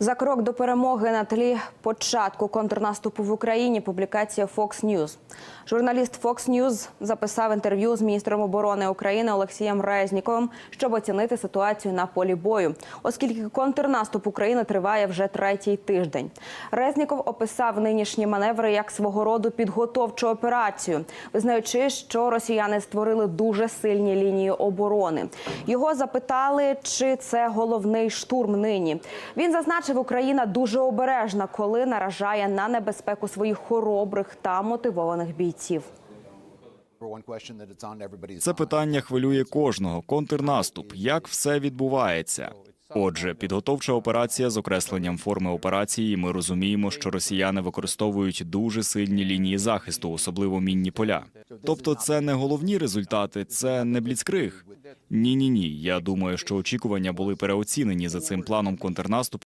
За крок до перемоги на тлі початку контрнаступу в Україні публікація Fox News. Журналіст Fox News записав інтерв'ю з міністром оборони України Олексієм Резніковим, щоб оцінити ситуацію на полі бою, оскільки контрнаступ України триває вже третій тиждень. Резніков описав нинішні маневри як свого роду підготовчу операцію, визнаючи, що росіяни створили дуже сильні лінії оборони. Його запитали, чи це головний штурм нині. Він зазначив, Україна дуже обережна, коли наражає на небезпеку своїх хоробрих та мотивованих бійців. Це питання хвилює кожного. Контрнаступ. Як все відбувається? Отже, підготовча операція з окресленням форми операції. Ми розуміємо, що росіяни використовують дуже сильні лінії захисту, особливо мінні поля. Тобто, це не головні результати, це не бліцкриг. Ні, ні, ні. Я думаю, що очікування були переоцінені за цим планом контрнаступу.